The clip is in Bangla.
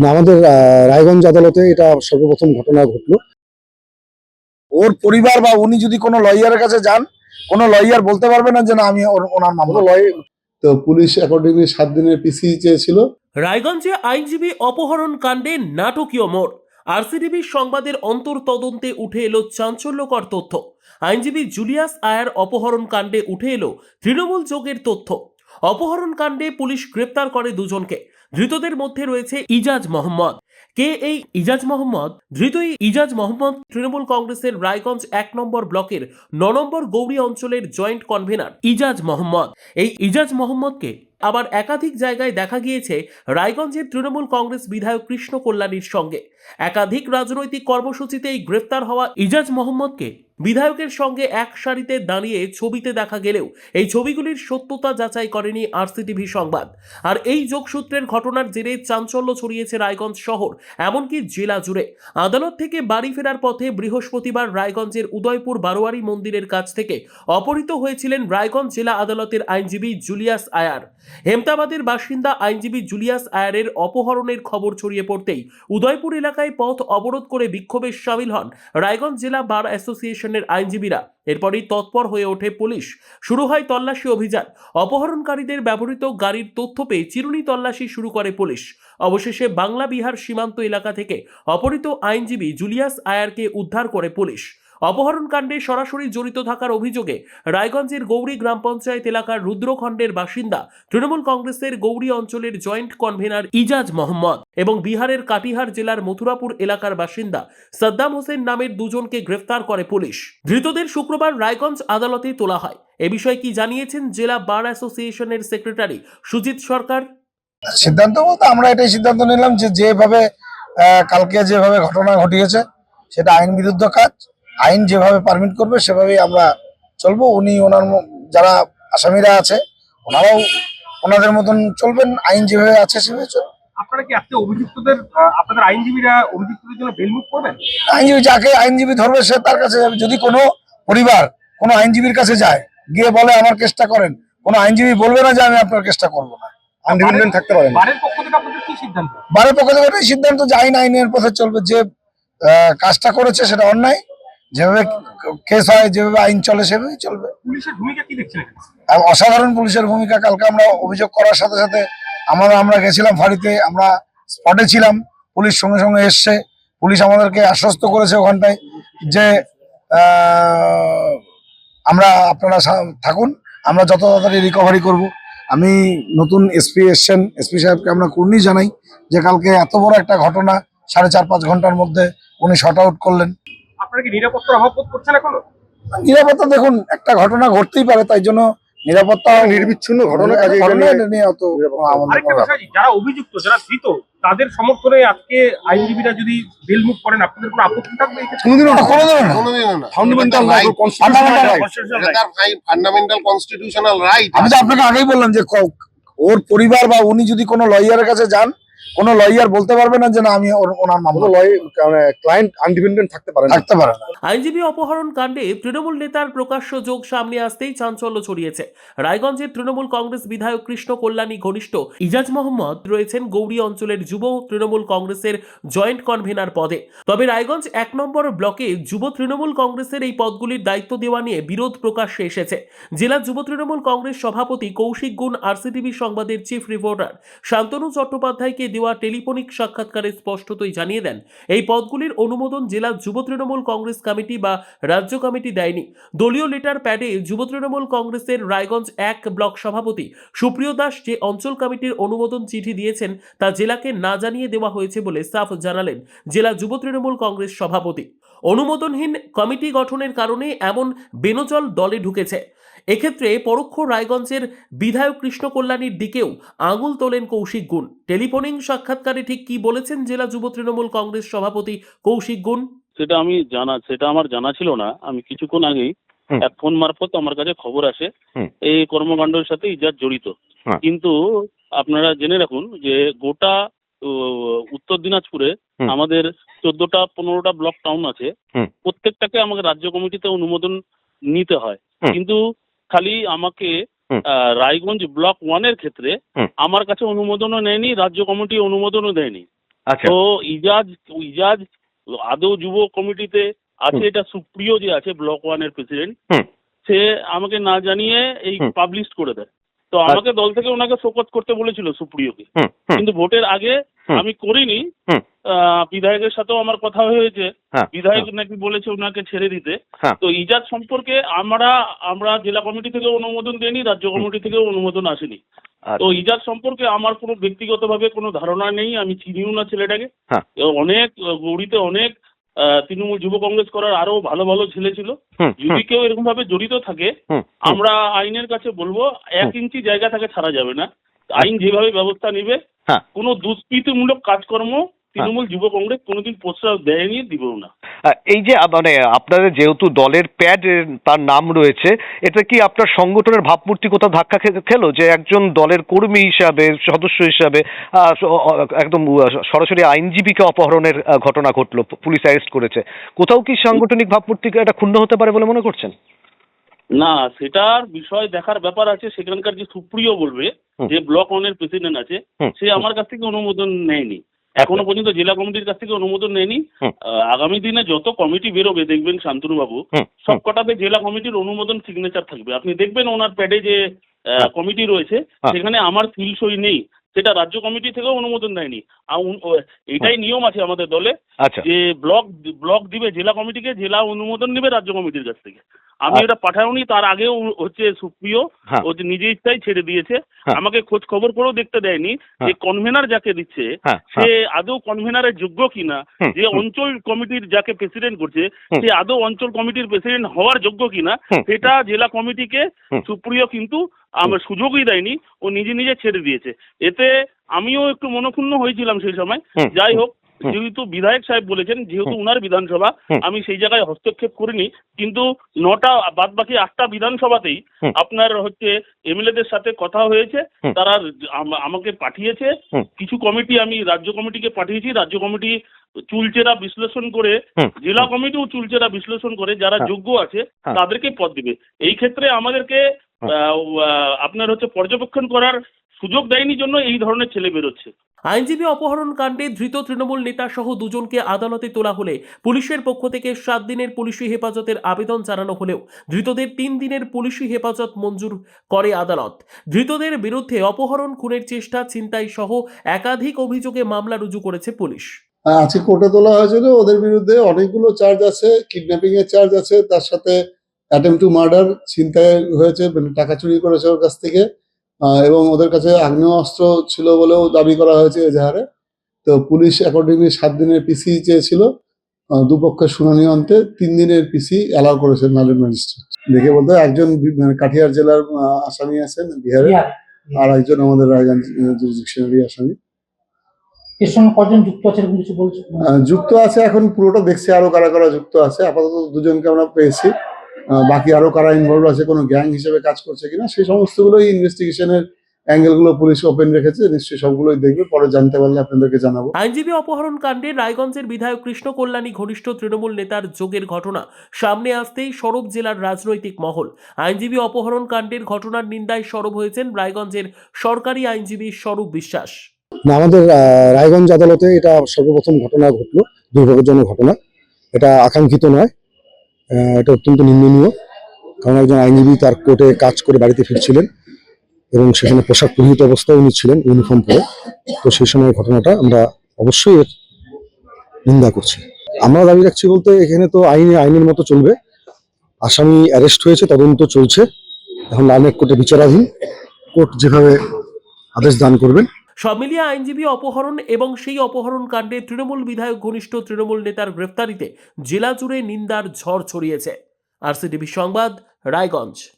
না আমাদের আহ, রায়গঞ্জ আদালতে এটা সর্বপ্রথম ঘটনা ঘটলো। ওর পরিবার বা উনি যদি কোনো লয়ারের কাছে যান কোনো লয়ার বলতে পারবে না যে না আমি ওনার মামলা। লয় তো পুলিশ অ্যাকর্ডিংলি সাত দিনের পিসি চেয়েছিল। রায়গঞ্জে আইনজীবী অপহরণ কাণ্ডে নাটকীয় মোড়। আরসিডিবি সংবাদের অন্তর তদন্তে উঠে এলো চাঞ্চল্যকর তথ্য। আইনজীবী জুলিয়াস আয়ার অপহরণ কাণ্ডে উঠে এলো তৃণমূল যোগের তথ্য। অপহরণ কাণ্ডে পুলিশ গ্রেপ্তার করে দুজনকে। ধৃতদের মধ্যে রয়েছে ইজাজ মোহাম্মদ। কে এই ইজাজ মোহাম্মদ? ধৃত এই ইজাজ মোহাম্মদ তৃণমূল কংগ্রেসের রায়গঞ্জ এক নম্বর ব্লকের ন নম্বর গৌরী অঞ্চলের জয়েন্ট কনভেনার ইজাজ মোহাম্মদ। এই ইজাজ মোহাম্মদকে আবার একাধিক জায়গায় দেখা গিয়েছে রায়গঞ্জের তৃণমূল কংগ্রেস বিধায়ক কৃষ্ণ কল্যাণীর সঙ্গে। একাধিক রাজনৈতিক কর্মসূচিতে এই গ্রেফতার হওয়া ইজাজ মোহাম্মদকে বিধায়কের সঙ্গে এক সারিতে দাঁড়িয়ে ছবিতে দেখা গেলেও এই ছবিগুলির সত্যতা যাচাই করেনি আরসিটিভি সংবাদ। আর এই যোগসূত্রের ঘটনার জেরে চাঞ্চল্য ছড়িয়েছে রায়গঞ্জ শহর, এমনকি জেলা জুড়ে। আদালত থেকে বাড়ি ফেরার পথে বৃহস্পতিবার রায়গঞ্জের উদয়পুর বারোয়ারি মন্দিরের কাছ থেকে অপহৃত হয়েছিলেন রায়গঞ্জ জেলা আদালতের আইনজীবী জুলিয়াস আয়ার। হেমতাবাদের বাসিন্দা আইনজীবী জুলিয়াস আয়ারের অপহরণের খবর ছড়িয়ে পড়তেই উদয়পুর এলাকায় পথ অবরোধ করে বিক্ষোভে সামিল হন রায়গঞ্জ জেলা বার অ্যাসোসিয়েশনের আইনজীবীরা এরপরই তৎপর হয়ে ওঠে পুলিশ। শুরু হয় তল্লাশি অভিযান। অপহরণকারীদের ব্যবহৃত গাড়ির তথ্য পেয়ে চিরুনি তল্লাশি শুরু করে পুলিশ। অবশেষে বাংলা বিহার সীমান্ত এলাকা থেকে অপহৃত আইনজীবী জুলিয়াস আয়ারকে উদ্ধার করে পুলিশ। অপহরণ কাণ্ডে সরাসরি জড়িত থাকার অভিযোগে রায়গঞ্জের গৌরী গ্রাম পঞ্চায়েত এলাকার রুদ্রখণ্ডের বাসিন্দা তৃণমূল কংগ্রেসের গৌরী অঞ্চলের জয়েন্ট কনভেনার ইজাজ মোহাম্মদ এবং বিহারের কাটিহার জেলার মথুরাপুর এলাকার বাসিন্দা সাদ্দাম হোসেন নামের দুজনকে গ্রেফতার করে পুলিশ। ধৃতদের শুক্রবার রায়গঞ্জ আদালতে তোলা হয়। এ বিষয়ে কি জানিয়েছেন জেলা বার অ্যাসোসিয়েশনের সেক্রেটারি সুজিত সরকার? সিদ্ধান্ত বলতে আমরা এটাই সিদ্ধান্ত নিলাম যে যেভাবে কালকে যেভাবে ঘটনা ঘটিয়েছে, সেটা আইন বিরুদ্ধ কাজ। আইন যেভাবে পারমিট করবে সেভাবেই আমরা চলবো। উনি ওনার যারা আসামিরা আছে ওনারাও ওনাদের মতন চলবেন। আইন যেভাবে আছে সেভাবে চলবে। আপনারা কি আজকে অভিযুক্তদের আপনাদের আইনজীবীরা অভিযুক্তদের জন্য বেল করবেন? আইনজীবী যাকে আইনজীবী ধরবে সে তার কাছে যাবে। যদি কোনো পরিবার কোনো আইনজীবীর কাছে যায় গিয়ে বলে আমার কেসটা করেন। কোনো আইনজীবী বলবে না যে আমি আপনার কেসটা করব না। আনডিপেন্ডেন্ট থাকতে পারে না বারের পক্ষ থেকে আপনাদের কি সিদ্ধান্ত? বারের পক্ষ থেকে সিদ্ধান্ত। যে আইন আইনের পথে চলবে। যে কাজটা করেছে সেটা অন্যায়। যেভাবে কেস হয় যেভাবে আইন চলে সেভাবেই চলবে। পুলিশের ভূমিকা কি দেখছেন আর অসাধারণ পুলিশের ভূমিকা কালকে আমরা অভিযোগ করার সাথে সাথে আমরা আমরা গেছিলাম ফাঁড়িতে আমরা স্পটে ছিলাম। পুলিশ সঙ্গে সঙ্গে এসছে। পুলিশ আমাদেরকে আশ্বস্ত করেছে ওখানটায় যে আমরা আপনারা থাকুন আমরা যত তাড়াতাড়ি রিকভারি করব। আমি নতুন এসপি এসছেন। এসপি সাহেবকে আমরা কুর্নি জানাই যে কালকে এত বড় একটা ঘটনা সাড়ে চার পাঁচ ঘণ্টার মধ্যে উনি শর্ট আউট করলেন। আপনারা কি নিরাপত্তার অভাব বোধ করছেন এখনও? নিরাপত্তা দেখুন একটা ঘটনা ঘটতেই পারে তাই জন্য নিরাপত্তা নির্বিচ্ছিন্ন ঘটনা কাজে যারা অভিযুক্ত যারা ধৃত তাদের সমর্থনে আজকে আইনজীবীরা যদি বেল মুভ করেন আপনাদের কোনো আপত্তি থাকবে কোনোদিনও না। কোনোদিনও না। ফান্ডামেন্টাল কনস্টিটিউশনাল রাইট আমি তো আপনাকে আগেই বললাম যে ওর পরিবার বা উনি যদি কোনো লয়ারের কাছে যান কোনো লয়ার বলতে পারবে না যে না আমি ওনার মামলা। লয় ক্লায়েন্ট আনডিপেন্ডেন্ট থাকতে পারে না। থাকতে পারে না। আইনজীবী অপহরণ কাণ্ডে তৃণমূল নেতার প্রকাশ্য যোগ সামনে আসতেই চাঞ্চল্য ছড়িয়েছে। রায়গঞ্জের তৃণমূল কংগ্রেস বিধায়ক কৃষ্ণ কল্যাণী ঘনিষ্ঠ ইজাজ মোহাম্মদ রয়েছেন গৌরী অঞ্চলের যুব তৃণমূল কংগ্রেসের জয়েন্ট কনভেনার পদে। তবে রায়গঞ্জ এক নম্বর ব্লকে যুব তৃণমূল কংগ্রেসের এই পদগুলির দায়িত্ব দেওয়া নিয়ে বিরোধ প্রকাশ্যে এসেছে। জেলা যুব তৃণমূল কংগ্রেস সভাপতি কৌশিক গুণ আরসিটিভি সংবাদের চিফ রিপোর্টার শান্তনু চট্টোপাধ্যায়কে দেওয়া টেলিফোনিক সাক্ষাৎকারে স্পষ্টতই জানিয়ে দেন, এই পদগুলির অনুমোদন জেলা যুব তৃণমূল কংগ্রেস কমিটি বা রাজ্য কমিটি দেয়নি। দলীয় লেটার প্যাডে যুব তৃণমূল কংগ্রেসের রায়গঞ্জ এক ব্লক সভাপতি সুপ্রিয় দাস যে অঞ্চল কমিটির অনুমোদন চিঠি দিয়েছেন তা জেলাকে না জানিয়ে দেওয়া হয়েছে বলে সাফ জানালেন জেলা যুব তৃণমূল কংগ্রেস সভাপতি। অনুমোদনহীন কমিটি গঠনের কারণে এমন বেনচল দলে ঢুকেছে। এক্ষেত্রে পরোক্ষ রায়গঞ্জের বিধায়ক কৃষ্ণ কল্যাণীর দিকেও আঙুল তোলেন কৌশিক গুণ। টেলিফোনিং সাক্ষাৎকারে ঠিক কি বলেছেন জেলা যুব তৃণমূল কংগ্রেস সভাপতি কৌশিক গুণ? সেটা আমি জানা সেটা আমার জানা ছিল না। আমি কিছুক্ষণ আগেই এক ফোন মারফত আমার কাছে খবর আসে। এই কর্মকাণ্ডের সাথে ইজাজ জড়িত। হ্যাঁ। কিন্তু আপনারা জেনে রাখুন যে গোটা উত্তর দিনাজপুরে আমাদের চোদ্দটা পনেরোটা ব্লক টাউন আছে। প্রত্যেকটাকে আমাকে রাজ্য কমিটিতে অনুমোদন নিতে হয়। কিন্তু খালি আমাকে রায়গঞ্জ ব্লক ওয়ানের ক্ষেত্রে আমার কাছে অনুমোদনও নেয়নি রাজ্য কমিটি অনুমোদনও দেয়নি। আচ্ছা। তো ইজাজ ইজাজ আদৌ যুব কমিটিতে আছে এটা সুপ্রিয় যে আছে ব্লক ওয়ানের প্রেসিডেন্ট সে আমাকে না জানিয়ে এই পাবলিশ করে দেয়। তো আমাকে দল থেকে ওনাকে শোকত করতে বলেছিল সুপ্রিয়কে। কিন্তু ভোটের আগে আমি করিনি। বিধায়কের সাথেও আমার কথা হয়েছে। হ্যাঁ বিধায়ক নাকি বলেছে ওনাকে ছেড়ে দিতে। হ্যাঁ। তো ইজাজ সম্পর্কে আমরা আমরা জেলা কমিটি থেকে অনুমোদন দেয়নি রাজ্য কমিটি থেকেও অনুমোদন আসেনি। তো ইজাজ সম্পর্কে আমার কোনো ব্যক্তিগতভাবে কোনো ধারণা নেই আমি চিনিও না ছেলেটাকে। হ্যাঁ। অনেক গৌরীতে অনেক তৃণমূল যুব কংগ্রেস করার আরও ভালো ভালো ছেলে ছিল। যদি কেউ এরকম ভাবে জড়িত থাকে। আমরা আইনের কাছে বলব এক ইঞ্চি জায়গা থেকে ছাড়া যাবে না। আইন যেভাবে ব্যবস্থা নিবে হ্যাঁ। কোনো দুষ্কৃতিমূলক কাজকর্ম তৃণমূল যুব কংগ্রেস কোনোদিন প্রশ্রয় দেয়নি দিবেও না। এই যে মানে আপনাদের যেহেতু দলের প্যাড তার নাম রয়েছে এটা কি আপনার সংগঠনের ভাবমূর্তি কোথাও ধাক্কা খেলো যে একজন দলের কর্মী হিসাবে সদস্য হিসাবে একদম সরাসরি আইনজীবীকে অপহরণের ঘটনা ঘটলো পুলিশ অ্যারেস্ট করেছে। কোথাও কি সাংগঠনিক ভাবমূর্তি এটা ক্ষুণ্ণ হতে পারে বলে মনে করছেন? না সেটার বিষয় দেখার ব্যাপার আছে সেখানকার যে সুপ্রিয় বলবে যে ব্লক ওয়ানের প্রেসিডেন্ট আছে সে আমার কাছ থেকে অনুমোদন নেয়নি। এখনও পর্যন্ত জেলা কমিটির কাছ থেকে অনুমোদন নেয়নি। আহ, আগামী দিনে যত কমিটি বেরোবে দেখবেন শান্তনুবাবু সব কটাতে জেলা কমিটির অনুমোদন সিগনেচার থাকবে। আপনি দেখবেন ওনার প্যাডে যে হ্যাঁ। কমিটি রয়েছে হ্যাঁ। সেখানে আমার সিল সই নেই। সেটা রাজ্য কমিটি থেকেও অনুমোদন দেয়নি। এটাই নিয়ম আছে আমাদের দলে আচ্ছা। যে ব্লক ব্লক দিবে জেলা কমিটিকে জেলা অনুমোদন নেবে রাজ্য কমিটির কাছ থেকে। আমি। এটা পাঠাওনি তার আগেও হচ্ছে সুপ্রিয় হ্যাঁ। ও যে নিজে ইচ্ছাই ছেড়ে দিয়েছে। হ্যাঁ। আমাকে খোঁজ খবর করেও দেখতে দেয়নি যে কনভেনার যাকে দিচ্ছে হ্যাঁ সে আদৌ কনভেনারের যোগ্য কিনা যে অঞ্চল কমিটির যাকে প্রেসিডেন্ট করছে সে আদৌ অঞ্চল কমিটির প্রেসিডেন্ট হওয়ার যোগ্য কিনা সেটা জেলা কমিটিকে সুপ্রিয় কিন্তু আমার সুযোগই দেয়নি ও নিজে নিজে ছেড়ে দিয়েছে। এতে আমিও একটু মনক্ষুণ্ণ হয়েছিলাম সেই সময়। যাই হোক যেহেতু বিধায়ক সাহেব বলেছেন যেহেতু উনার বিধানসভা আমি সেই জায়গায় হস্তক্ষেপ করিনি। কিন্তু নটা বাদ বাকি আটটা বিধানসভাতেই আপনার হচ্ছে এমএলএদের সাথে কথা হয়েছে। তারা আমাকে পাঠিয়েছে। কিছু কমিটি আমি রাজ্য কমিটিকে পাঠিয়েছি। রাজ্য কমিটি চুলচেরা বিশ্লেষণ করে জেলা কমিটিও চুলচেরা বিশ্লেষণ করে যারা হ্যাঁ। যোগ্য আছে হ্যাঁ। তাদেরকে পদ দিবে। এই ক্ষেত্রে আমাদেরকে আপনার হচ্ছে পর্যবেক্ষণ করার সুযোগ দেয়নি জন্য এই ধরনের ছেলে বেরোচ্ছে। আইনজীবী অপহরণ কাণ্ডে ধৃত তৃণমূল নেতা সহ দুজনকে আদালতে তোলা হলে পুলিশের পক্ষ থেকে সাত দিনের পুলিশি হেফাজতের আবেদন জানানো হলেও ধৃতদের তিন দিনের পুলিশি হেফাজত মঞ্জুর করে আদালত। ধৃতদের বিরুদ্ধে অপহরণ খুনের চেষ্টা ছিনতাই সহ একাধিক অভিযোগে মামলা রুজু করেছে পুলিশ। আজকে কোর্টে তোলা হয়েছিল ওদের বিরুদ্ধে অনেকগুলো চার্জ আছে কিডন্যাপিং এর চার্জ আছে তার সাথে অ্যাটেম্প টু মার্ডার ছিনতাই হয়েছে মানে টাকা চুরি করেছে ওর কাছ থেকে। এবং ওদের কাছে আগ্নেয়াস্ত্র ছিল বলেও দাবি করা হয়েছে এজাহারে তো পুলিশ অ্যাকর্ডিংলি সাত দিনের পিসি চেয়েছিল দুপক্ষের শুনানি অন্তে তিন দিনের পিসি অ্যালাউ করেছেন নালের ম্যাজিস্ট্রেট দেখে বলতে একজন মানে কাঠিয়ার জেলার আসামি আছেন বিহারে আর একজন আমাদের রায়গঞ্জ জুডিশনারি আসামি। এর সঙ্গে কজন যুক্ত আছে কিছু বলছে? আহ, যুক্ত আছে এখন পুরোটা দেখছি আরও কারা কারা যুক্ত আছে। আপাতত দুজনকে আমরা পেয়েছি। বাকি আরও কারা ইনভলভ আছে কোনো গ্যাং হিসেবে কাজ করছে কিনা সেই সমস্তগুলোই ইনভেস্টিগেশনের অ্যাঙ্গেলগুলো পুলিশ ওপেন রেখেছে নিশ্চয়ই সবগুলোই দেখবে পরে জানতে পারলে আপনাদেরকে জানাব। আইনজীবী অপহরণ কাণ্ডে রায়গঞ্জের বিধায়ক কৃষ্ণ কল্যাণী ঘনিষ্ঠ তৃণমূল নেতার যোগের ঘটনা সামনে আসতেই সরব জেলার রাজনৈতিক মহল। আইনজীবী অপহরণ কাণ্ডের ঘটনার নিন্দায় সরব হয়েছেন রায়গঞ্জের সরকারি আইনজীবী স্বরূপ বিশ্বাস। আমাদের আহ, রায়গঞ্জ আদালতে এটা সর্বপ্রথম ঘটনা ঘটলো দুর্ভাগ্যজনক ঘটনা। এটা আকাঙ্ক্ষিত নয়। এটা অত্যন্ত নিন্দনীয়। কারণ একজন আইনজীবী তার কোর্টে কাজ করে বাড়িতে ফিরছিলেন এবং সেখানে পোশাক পরিহিত অবস্থায় উনি ছিলেন ইউনিফর্ম পরে। তো সেই সময় ঘটনাটা আমরা অবশ্যই এর নিন্দা করছি। আমরা দাবি রাখছি বলতে এখানে তো আইনে, আইনের মতো চলবে। আসামি অ্যারেস্ট হয়েছে, তদন্ত চলছে। এখন লালনেক কোর্টে বিচারাধীন। কোর্ট যেভাবে আদেশ দান করবেন সব মিলিয়ে আইনজীবী অপহরণ এবং সেই অপহরণ কাণ্ডে তৃণমূল বিধায়ক ঘনিষ্ঠ তৃণমূল নেতার গ্রেফতারিতে জেলা জুড়ে নিন্দার ঝড় ছড়িয়েছে। আরসিটিভি সংবাদ, রায়গঞ্জ।